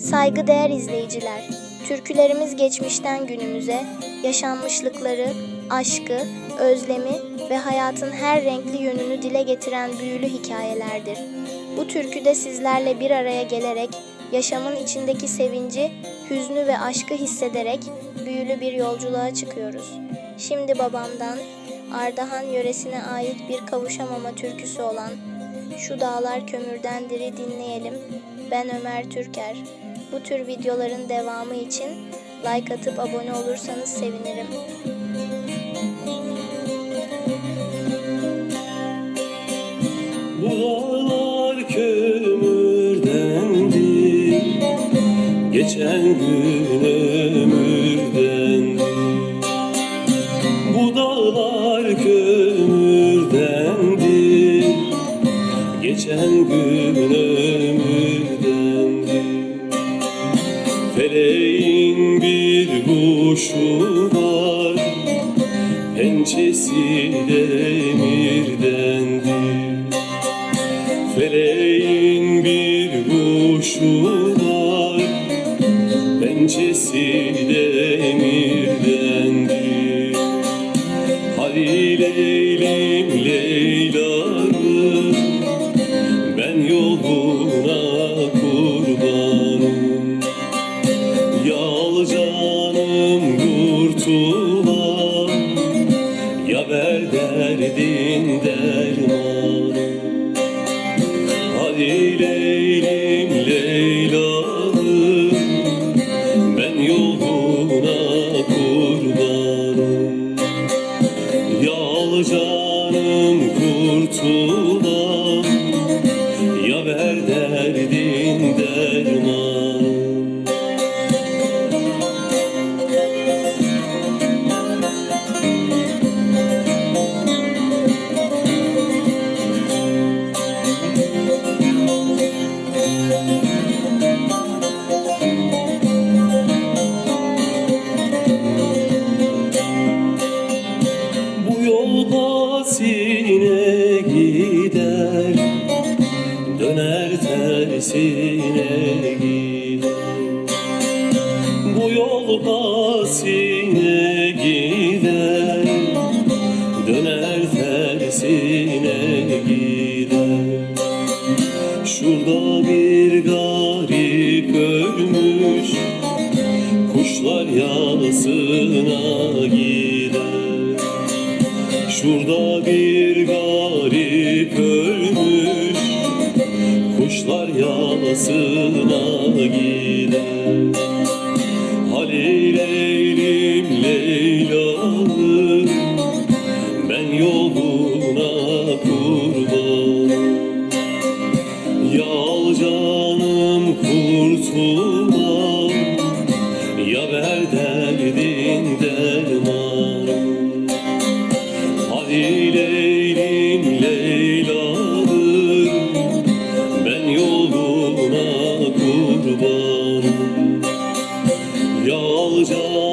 Saygıdeğer izleyiciler, türkülerimiz geçmişten günümüze, yaşanmışlıkları, aşkı, özlemi ve hayatın her renkli yönünü dile getiren büyülü hikayelerdir. Bu türküde sizlerle bir araya gelerek, yaşamın içindeki sevinci, hüznü ve aşkı hissederek büyülü bir yolculuğa çıkıyoruz. Şimdi babamdan Ardahan yöresine ait bir kavuşamama türküsü olan Şu Dağlar Kömürdendir'i dinleyelim. Ben Ömer Türker. Bu tür videoların devamı için like atıp abone olursanız sevinirim. Bu dağlar kömürdendi Geçen gün ömürdendi Bu dağlar kömürdendi Geçen gün ömürdendi Feleğin bir kuşu var. Pençesi demirdendi Feleğin bir kuşu var. Pençesi demirdendi Hadi kurtulan Ya ver derdin dermanı Bu yol basine tersine gider Bu yol basine gider Döner tersine gider Şurada bir garip ölmüş Kuşlar yasına gider Şurada bir garip ölmüş Kuşlar yasına gider. Halil Leylim Leyla'm Ben yoluna kurbanım Yal canım kurtulan Ya ver derdin kurbanım Yal canım kurtulan